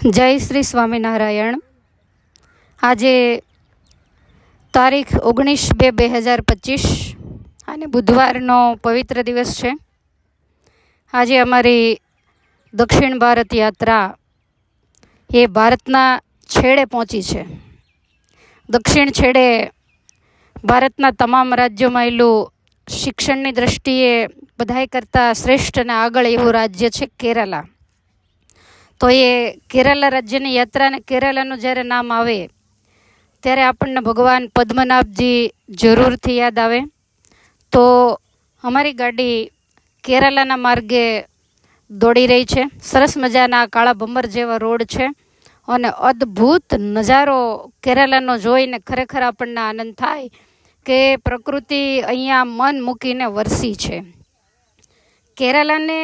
જય શ્રી સ્વામિનારાયણ. આજે તારીખ ઓગણીસ બે બે હજાર પચીસ અને બુધવારનો પવિત્ર દિવસ છે. આજે અમારી દક્ષિણ ભારત યાત્રા એ ભારતના છેડે પહોંચી છે. દક્ષિણ છેડે ભારતના તમામ રાજ્યોમાં એલું શિક્ષણની દ્રષ્ટિએ બધાય કરતાં શ્રેષ્ઠ અને આગળ એવું રાજ્ય છે કેરાલા. તો એ કેરાલા રાજ્યની યાત્રા અને કેરાલાનું જ્યારે નામ આવે, ત્યારે આપણને ભગવાન પદ્મનાભજી જરૂરથી યાદ આવે. તો અમારી ગાડી કેરાલાના માર્ગે દોડી રહી છે. સરસ મજાના કાળા ભમર જેવા રોડ છે અને અદ્ભુત નજારો કેરાલાનો જોઈને ખરેખર આપણને આનંદ થાય કે પ્રકૃતિ અહીંયા મન મૂકીને વરસી છે. કેરાલાને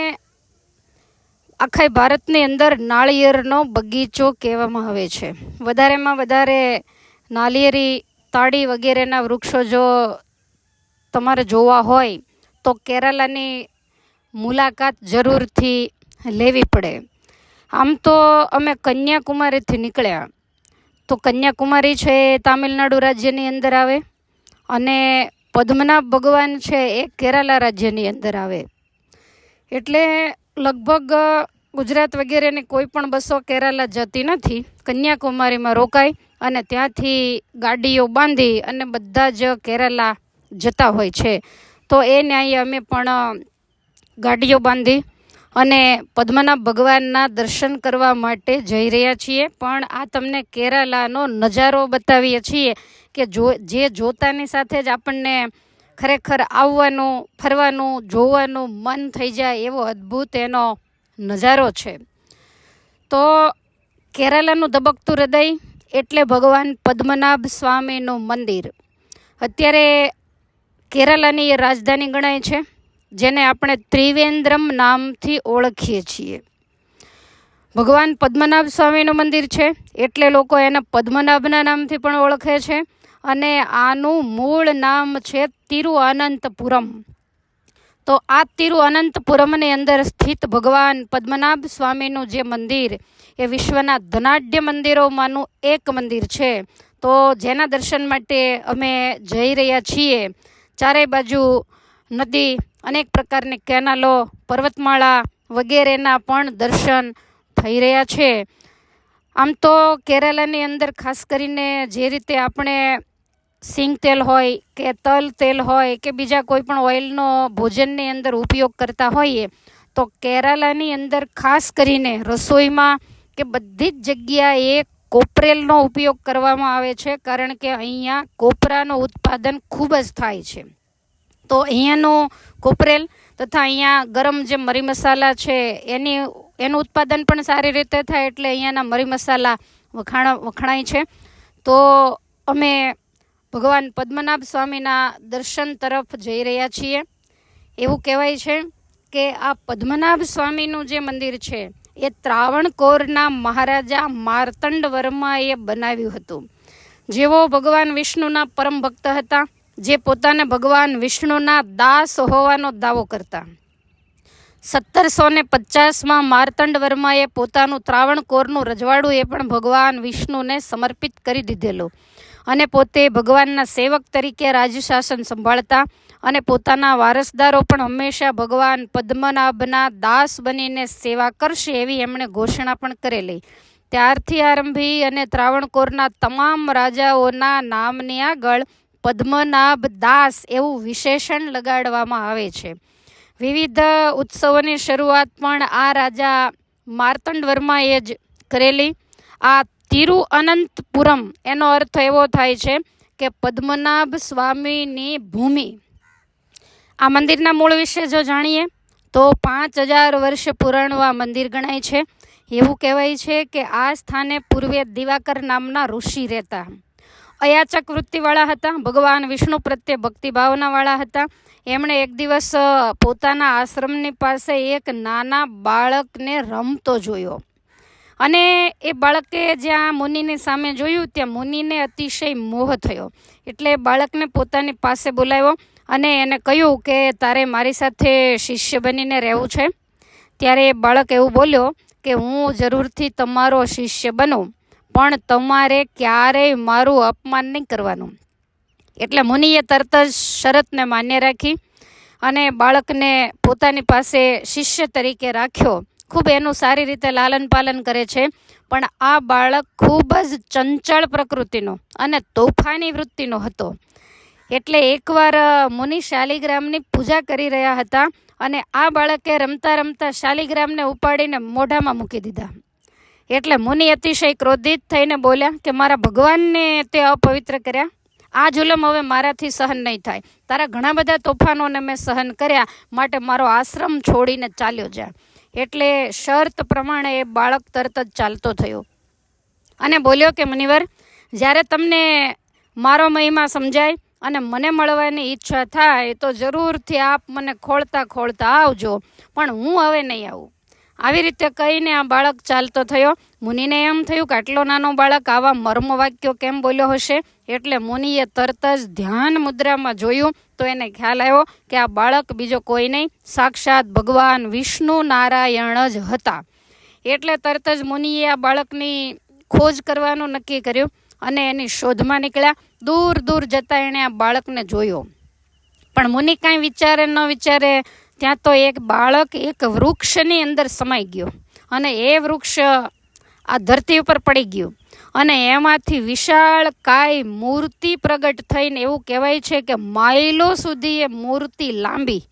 આખા ભારતની અંદર નાળિયેરનો બગીચો કહેવામાં આવે છે. વધારેમાં વધારે નાળિયેરી તાળી વગેરેના વૃક્ષો જો તમારે જોવા હોય, તો કેરાલાની મુલાકાત જરૂરથી લેવી પડે. આમ તો અમે કન્યાકુમારીથી નીકળ્યા. તો કન્યાકુમારી છે એ તામિલનાડુ રાજ્યની અંદર આવે અને પદ્મનાભ ભગવાન છે એ કેરાલા રાજ્યની અંદર આવે. એટલે લગભગ ગુજરાત વગેરેની કોઈ પણ બસો કેરાલા જતી નથી. કન્યાકુમારીમાં રોકાય અને ત્યાંથી ગાડીઓ બાંધી અને બધા જ કેરાલા જતા હોય છે. તો એ ન્યાયે અમે પણ ગાડીઓ બાંધી અને પદ્મનાભ ભગવાનના દર્શન કરવા માટે જઈ રહ્યા છીએ. પણ આ તમને કેરાલાનો નજારો બતાવીએ છીએ કે જો, જે જોતાની સાથે જ આપણને ખરેખર આવવાનું, ફરવાનું, જોવાનું મન થઈ જાય એવો અદ્ભુત એનો નજારો છે. તો કેરાલાનું ધબકતું હૃદય એટલે ભગવાન પદ્મનાભ સ્વામીનું મંદિર. અત્યારે કેરાલાની એ રાજધાની ગણાય છે, જેને આપણે ત્રિવેન્દ્રમ નામથી ઓળખીએ છીએ. ભગવાન પદ્મનાભ સ્વામીનું મંદિર છે, એટલે લોકો એને પદ્મનાભના નામથી પણ ઓળખે છે, અને આનું મૂળ નામ છે તિરુઅનંતપુરમ તો આ તિરુઅનંતપુરમની અંદર સ્થિત ભગવાન પદ્મનાભ સ્વામીનું જે મંદિર, એ વિશ્વના ધનાઢ્ય મંદિરોમાંનું એક મંદિર છે. તો જેના દર્શન માટે અમે જઈ રહ્યા છીએ. ચારેય બાજુ નદી, અનેક પ્રકારની કેનાલો, પર્વતમાળા વગેરેના પણ દર્શન થઈ રહ્યા છે. આમ તો કેરાલાની અંદર ખાસ કરીને જે રીતે આપણે સિંગ તેલ હોય કે તલ તેલ હોય કે બીજા કોઈ પણ ઓઇલનો ભોજનની અંદર ઉપયોગ કરતા હોઈએ, તો કેરાલાની અંદર ખાસ કરીને રસોઈમાં કે બધી જ જગ્યાએ કોપરેલનો ઉપયોગ કરવામાં આવે છે, કારણ કે અહીંયા કોપરાનું ઉત્પાદન ખૂબ જ થાય છે. તો અહીંયાનું કોપરેલ તથા અહીંયા ગરમ જે મરી મસાલા છે, એની, એનું ઉત્પાદન પણ સારી રીતે થાય એટલે અહીંયાના મરી મસાલા વખાણ, વખણાય છે. તો અમે ભગવાન પદ્મનાભ સ્વામીના દર્શન તરફ જઈ રહ્યા છીએ. એવું કહેવાય છે કે આ પદ્મનાભ સ્વામીનું જે મંદિર છે, એ ત્રાવણકોરના મહારાજા માર્તંડ વર્માએ બનાવ્યું હતું. જેઓ ભગવાન વિષ્ણુના પરમ ભક્ત હતા, જે પોતાને ભગવાન વિષ્ણુના દાસ હોવાનો દાવો કરતા. સત્તરસો ને પચાસમાં માર્તંડ વર્માએ પોતાનું ત્રાવણકોરનું રજવાડું એ પણ ભગવાન વિષ્ણુને સમર્પિત કરી દીધેલું. અને પોતે ભગવાનના સેવક તરીકે રાજશાસન શાસન સંભાળતા અને પોતાના વારસદારો પણ હંમેશા ભગવાન પદ્મનાભના દાસ બનીને સેવા કરશે એવી એમણે ઘોષણા પણ કરેલી. ત્યારથી આરંભી અને ત્રાવણકોરના તમામ રાજાઓના નામની આગળ પદ્મનાભ દાસ એવું વિશેષણ લગાડવામાં આવે છે. વિવિધ ઉત્સવોની શરૂઆત પણ આ રાજા માર્તંડ વર્માએ જ કરેલી. આ તિરુઅનંતપુરમ એનો અર્થ એવો થાય છે કે પદ્મનાભ સ્વામીની ભૂમિ આ મંદિરના મૂળ વિશે જો જાણીએ તો પાંચ હજાર વર્ષ પુરાણું આ મંદિર ગણાય છે એવું કહેવાય છે કે આ સ્થાને પૂર્વે દિવાકર નામના ઋષિ રહેતા. અયાચક વૃત્તિવાળા હતા, ભગવાન વિષ્ણુ પ્રત્યે ભક્તિભાવનાવાળા હતા. એમણે એક દિવસ પોતાના આશ્રમની પાસે એક નાના બાળકને રમતો જોયો. અને એ બાળકે જ્યાં મુનિની સામે જોયું, ત્યાં મુનિને અતિશય મોહ થયો. એટલે બાળકને પોતાની પાસે બોલાવ્યો અને એને કહ્યું કે, તારે મારી સાથે શિષ્ય બનીને રહેવું છે. ત્યારે એ બાળક એવું બોલ્યો કે, હું જરૂરથી તમારો શિષ્ય બનું, પણ તમારે ક્યારેય મારું અપમાન નહીં કરવાનું. એટલે મુનિએ તરત જ શરતને માન્ય રાખી અને બાળકને પોતાની પાસે શિષ્ય તરીકે રાખ્યો. ખૂબ એનું સારી રીતે લાલન પાલન કરે છે, પણ આ બાળક ખૂબ જ ચંચળ પ્રકૃતિનો અને તોફાની વૃત્તિનો હતો. એટલે એકવાર મુનિ શાલિગ્રામની પૂજા કરી રહ્યા હતા અને આ બાળકે રમતા રમતા શાલિગ્રામને ઉપાડીને મોઢામાં મૂકી દીધા. એટલે મુનિ અતિશય ક્રોધિત થઈને બોલ્યા કે, મારા ભગવાનને તે અપવિત્ર કર્યા? આ જુલમ હવે મારાથી સહન નહીં થાય. તારા ઘણા બધા તોફાનોને મેં સહન કર્યા, માટે મારો આશ્રમ છોડીને ચાલ્યો જા. એટલે શરત પ્રમાણે એ બાળક તરત જ ચાલતો થયો. અને બોલ્યો કે, મનિવર, જ્યારે તમને મારો મહિમા સમજાય અને મને મળવાની ઈચ્છા થાય, તો જરૂરથી આપ મને ખોળતા ખોળતા આવજો, પણ હું હવે નહીં આવું. આવી રીતે કહીને આ બાળક ચાલતો થયો. મુનિને એમ થયું કે આટલો નાનો બાળક આવા મર્મ વાક્યો કેમ બોલ્યો હશે? એટલે મુનિએ તરત જ ધ્યાન મુદ્રામાં જોયું તો એને ખ્યાલ આવ્યો કે આ બાળક બીજો કોઈ નહીં, સાક્ષાત ભગવાન વિષ્ણુ નારાયણ જ હતા. એટલે તરત જ મુનિએ આ બાળકની ખોજ કરવાનું નક્કી કર્યું અને એની શોધમાં નીકળ્યા. દૂર દૂર જતાં એણે આ બાળકને જોયો. પણ મુનિ કાંઈ વિચારે ન વિચારે ત્યાં તો એક બાળક એક વૃક્ષની અંદર સમાઈ ગયો. અને એ વૃક્ષ આ ધરતી ઉપર પડી ગયું. અને એમાંથી વિશાળ કાય મૂર્તિ પ્રગટ થઈને એવું કહેવાય છે કે માઇલો સુધી એ મૂર્તિ લાંબી.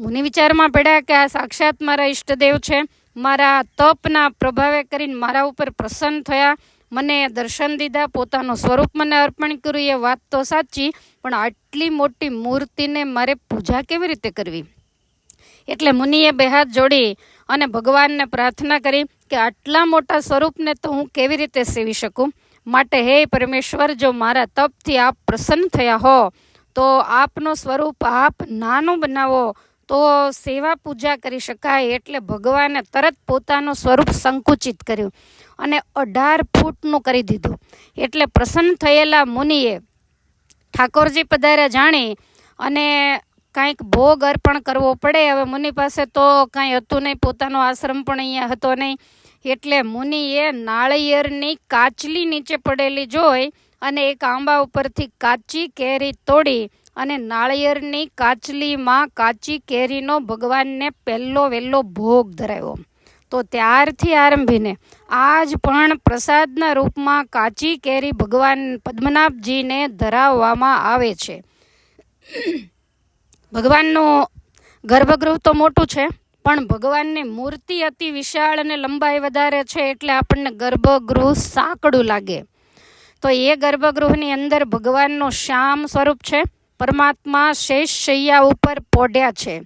મુનિ વિચારમાં પડ્યા કે આ સાક્ષાત મારા ઈષ્ટદેવ છે. મારા તપના પ્રભાવે કરીને મારા ઉપર પ્રસન્ન થયા. મને દર્શન દીધા, પોતાનું સ્વરૂપ મને અર્પણ કર્યું. એ વાત તો સાચી, પણ આટલી મોટી મૂર્તિને મારે પૂજા કેવી રીતે કરવી? એટલે મુનિએ બે હાથ જોડી અને ભગવાનને પ્રાર્થના કરી કે આટલા મોટા સ્વરૂપને તો હું કેવી રીતે સેવી શકું? માટે હે પરમેશ્વર, જો મારા તપથી આપ પ્રસન્ન થયા હો, તો આપનું સ્વરૂપ આપ નાનું બનાવો, તો સેવા પૂજા કરી શકાય એટલે ભગવાને તરત પોતાનું સ્વરૂપ સંકુચિત કર્યું અને અઢાર ફૂટનું કરી દીધું. એટલે પ્રસન્ન થયેલા મુનિએ ઠાકોરજી પધાર્યા જાણી અને કાંઈક ભોગ અર્પણ કરવો પડે. હવે મુનિ પાસે તો કાંઈ હતું નહીં, પોતાનો આશ્રમ પણ અહીંયા હતો નહીં. એટલે મુનિએ નાળિયેરની કાચલી નીચે પડેલી જોઈ અને એક આંબા ઉપરથી કાચી કેરી તોડી અને નાળિયેરની કાચલીમાં કાચી કેરીનો ભગવાનને પહેલો વહેલો ભોગ ધરાવ્યો. તો ત્યારથી આરંભીને આજ પણ પ્રસાદના રૂપમાં કાચી કેરી ભગવાન પદ્મનાભજીને ધરાવવામાં આવે છે. ભગવાનનું ગર્ભગૃહ તો મોટું છે, પણ ભગવાનની મૂર્તિ અતિ વિશાળ અને લંબાઈ વધારે છે એટલે આપણને ગર્ભગૃહ સાંકડું લાગે. તો એ ગર્ભગૃહની અંદર ભગવાનનું શ્યામ સ્વરૂપ છે, પરમાત્મા શેષ શૈયા ઉપર પોઢ્યા છે.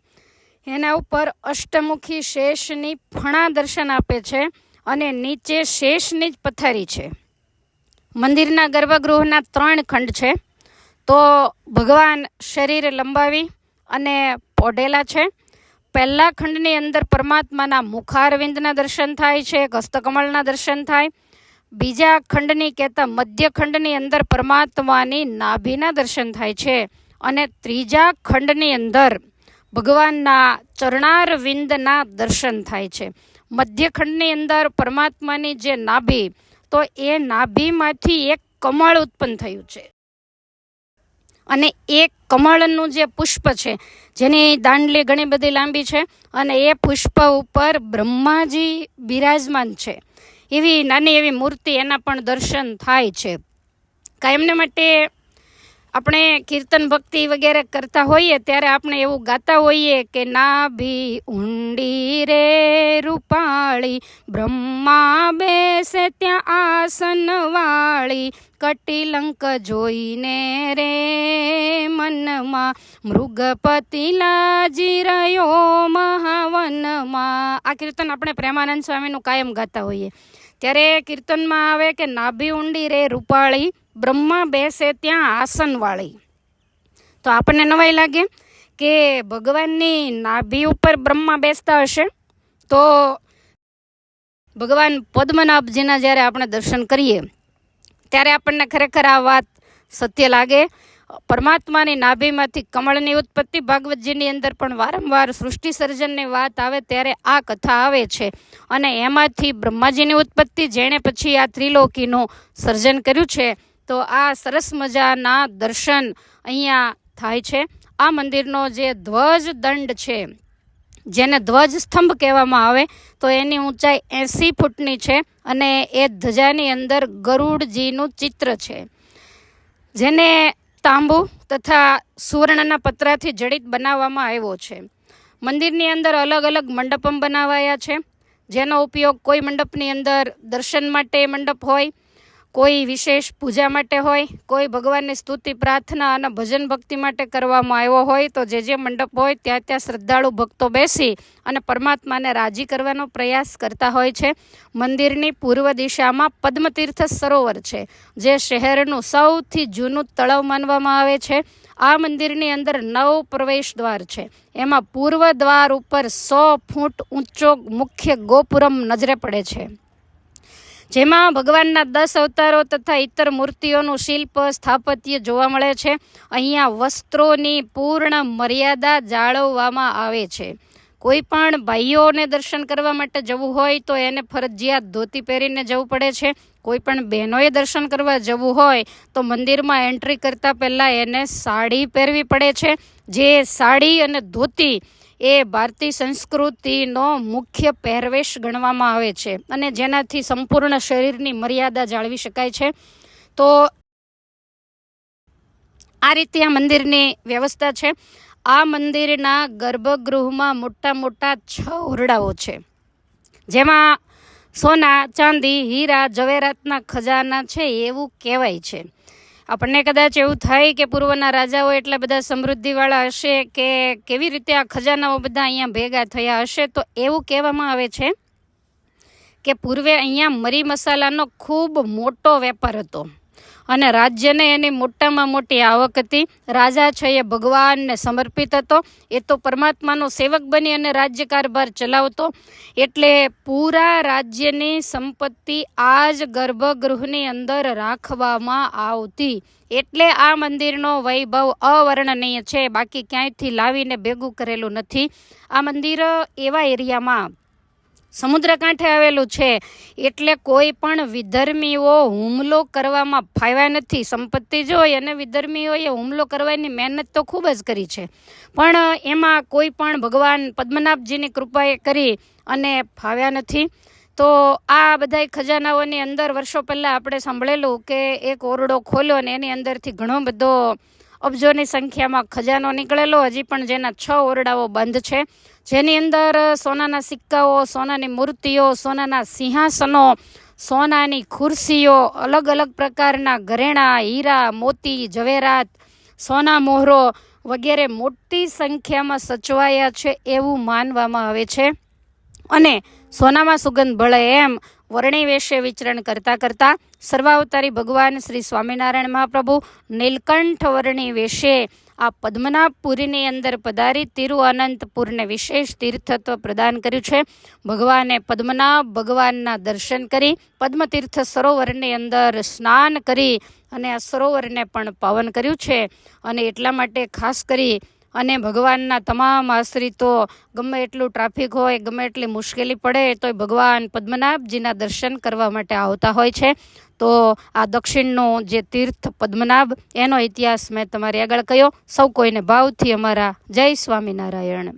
એના ઉપર અષ્ટમુખી શેષની ફણા દર્શન આપે છે અને નીચે શેષની જ પથારી છે. મંદિરના ગર્ભગૃહના ત્રણ ખંડ છે. તો ભગવાન શરીર લંબાવી અને પોઢેલા છે. પહેલા ખંડની અંદર પરમાત્માના મુખારવિંદના દર્શન થાય છે, હસ્તકમળના દર્શન થાય. બીજા ખંડની કહેતા મધ્ય ખંડની અંદર પરમાત્માની નાભીના દર્શન થાય છે. અને ત્રીજા ખંડની અંદર ભગવાનના ચરણારવિંદના દર્શન થાય છે. મધ્ય ખંડની અંદર પરમાત્માની જે નાભી, તો એ નાભીમાંથી એક કમળ ઉત્પન્ન થયું છે. અને એ કમળનું જે પુષ્પ છે, જેની દાંડલી ઘણી બધી લાંબી છે અને એ પુષ્પ ઉપર બ્રહ્માજી બિરાજમાન છે. એવી નાની એવી મૂર્તિ એના પણ દર્શન થાય છે. કાયમને માટે આપણે કીર્તન ભક્તિ વગેરે કરતા હોઈએ ત્યારે આપણે એવું ગાતા હોઈએ કે નાભી ઊંડી રે રૂપાળી, બ્રહ્મા બેસે ત્યાં આસન વાળી, કટિલંક જોઈને રે મનમાં, મૃગપતિ લાજી રહ્યો મહાવનમાં. આ કીર્તન આપણે પ્રેમાનંદ સ્વામીનું કાયમ ગાતા હોઈએ. ત્યારે કીર્તનમાં આવે કે નાભી ઊંડી રે રૂપાળી બ્રહ્મા બેસે ત્યાં આસનવાળી. તો આપણને નવાઈ લાગે કે ભગવાનની નાભી ઉપર બ્રહ્મા બેસતા હશે? તો ભગવાન પદ્મનાભજીના જ્યારે આપણે દર્શન કરીએ, ત્યારે આપણને ખરેખર આ વાત સત્ય લાગે. પરમાત્માની નાભીમાંથી કમળની ઉત્પત્તિ ભાગવતજીની અંદર પણ વારંવાર સૃષ્ટિ સર્જનની વાત આવે ત્યારે આ કથા આવે છે. અને એમાંથી બ્રહ્માજીની ઉત્પત્તિ, જેણે પછી આ ત્રિલોકીનું સર્જન કર્યું છે. તો આ સરસ મજાના દર્શન અહીંયા થાય છે. આ મંદિરનો જે ધ્વજ દંડ છે, જેને ધ્વજ સ્તંભ કહેવામાં આવે, તો એની ઊંચાઈ એંસી ફૂટની છે અને એ ધજાની અંદર ગરુડજીનું ચિત્ર છે. જેને તાંબુ તથા સુવર્ણના પતરાથી જડિત બનાવવામાં આવ્યો છે. મંદિરની અંદર અલગ અલગ મંડપમ બનાવાયા છે. જેનો ઉપયોગ કોઈ મંડપની અંદર દર્શન માટે મંડપ હોય કોઈ વિશેષ પૂજા માટે હોય, કોઈ ભગવાનની સ્તુતિ, પ્રાર્થના અને ભજન ભક્તિ માટે કરવામાં આવ્યો હોય, તો જે જે મંડપ હોય ત્યાં ત્યાં શ્રદ્ધાળુ ભક્તો બેસી અને પરમાત્માને રાજી કરવાનો પ્રયાસ કરતા હોય છે. મંદિરની પૂર્વ દિશામાં પદ્મતીર્થ સરોવર છે, જે શહેરનું સૌથી જૂનું તળાવ માનવામાં આવે છે. આ મંદિરની અંદર નવ પ્રવેશ દ્વાર છે. એમાં પૂર્વ દ્વાર ઉપર સો ફૂટ ઊંચો મુખ્ય ગોપુરમ નજરે પડે છે. જેમાં ભગવાનના દસ અવતારો તથા ઇતર મૂર્તિઓનું શિલ્પ સ્થાપત્ય જોવા મળે છે. અહીંયા વસ્ત્રોની પૂર્ણ મર્યાદા જાળવવામાં આવે છે. કોઈ પણ ભાઈઓને દર્શન કરવા માટે જવું હોય તો એને ફરજિયાત ધોતી પહેરીને જવું પડે છે. કોઈ પણ બહેનોએ દર્શન કરવા જવું હોય તો મંદિરમાં એન્ટ્રી કરતાં પહેલાં એને સાડી પહેરવી પડે છે. જે સાડી અને ધોતી એ ભારતીય સંસ્કૃતિનો મુખ્ય પહેરવેશ ગણવામાં આવે છે અને જેનાથી સંપૂર્ણ શરીરની મર્યાદા જાળવી શકાય છે. તો આ રીતે આ મંદિરની વ્યવસ્થા છે. આ મંદિરના ગર્ભગૃહમાં મોટા મોટા છ ઓરડાઓ છે. જેમાં સોના, ચાંદી, હીરા જવેરાતના ખજાના છે એવું કહેવાય છે. આપણને કદાચ એવું થાય કે પૂર્વના રાજાઓ એટલા બધા સમૃદ્ધિવાળા હશે કે કેવી રીતે આ ખજાનાઓ બધા અહીંયા ભેગા થયા હશે, તો એવું કહેવામાં આવે છે કે પૂર્વે અહીંયા મરી મસાલાનો ખૂબ મોટો વેપાર હતો. અને રાજ્યને એની મોટામાં મોટી આવક હતી. રાજા છે એ ભગવાનને સમર્પિત હતો. એ તો પરમાત્માનો સેવક બની અને રાજ્ય કારભાર ચલાવતો. એટલે પૂરા રાજ્યની સંપત્તિ આ જ ગર્ભગૃહની અંદર રાખવામાં આવતી. એટલે આ મંદિરનો વૈભવ અવર્ણનીય છે. બાકી ક્યાંયથી લાવીને ભેગું કરેલું નથી. આ મંદિર એવા એરિયામાં સમુદ્ર કાંઠે આવેલું છે. એટલે કોઈ પણ વિધર્મીઓ હુમલો કરવામાં ફાવ્યા નથી. સંપત્તિ જોઈ અને વિધર્મીઓએ હુમલો કરવાની મહેનત તો ખૂબ જ કરી છે. પણ એમાં કોઈ પણ ભગવાન પદ્મનાભજીની કૃપાએ કરી અને ફાવ્યા નથી. તો આ બધા ખજાનાઓની અંદર વર્ષો પહેલાં આપણે સાંભળેલું કે એક ઓરડો ખોલ્યો અને એની અંદરથી ઘણો બધો અબજોની સંખ્યામાં ખજાનો નીકળેલો. હજી પણ જેના છ ઓરડાઓ બંધ છે. જેની અંદર સોનાના સિક્કાઓ, સોનાની મૂર્તિઓ, સોનાના સિંહાસનો, સોનાની ખુરશીઓ, અલગ અલગ પ્રકારના ઘરેણા, હીરા, મોતી, ઝવેરાત, સોના મોહરો વગેરે મોટી સંખ્યામાં સચવાયા છે એવું માનવામાં આવે છે. અને સોનામાં સુગંધ ભળે એમ વર્ણી વેશે વિચરણ કરતાં કરતાં સર્વાવતારી ભગવાન શ્રી સ્વામિનારાયણ મહાપ્રભુ નીલકંઠ વર્ણી વેશે આ પદ્મનાભપુરીની અંદર પધારી તિરુઅનંતપુરને વિશેષ તીર્થત્વ પ્રદાન કર્યું છે. ભગવાને પદ્મનાભ ભગવાનના દર્શન કરી, પદ્મતીર્થ સરોવરની અંદર સ્નાન કરી અને આ સરોવરને પણ પાવન કર્યું છે. અને એટલા માટે ખાસ કરી અને ભગવાનના તમામ આશ્રિતો, ગમે એટલું ટ્રાફિક હોય, ગમે એટલી મુશ્કેલી પડે, તોય ભગવાન પદ્મનાભજીના દર્શન કરવા માટે આવતા હોય છે. તો આ દક્ષિણનું જે તીર્થ પદ્મનાભ, એનો ઇતિહાસ મેં તમારી આગળ કહ્યો. સૌ કોઈને ભાવથી અમારા જય સ્વામિનારાયણ.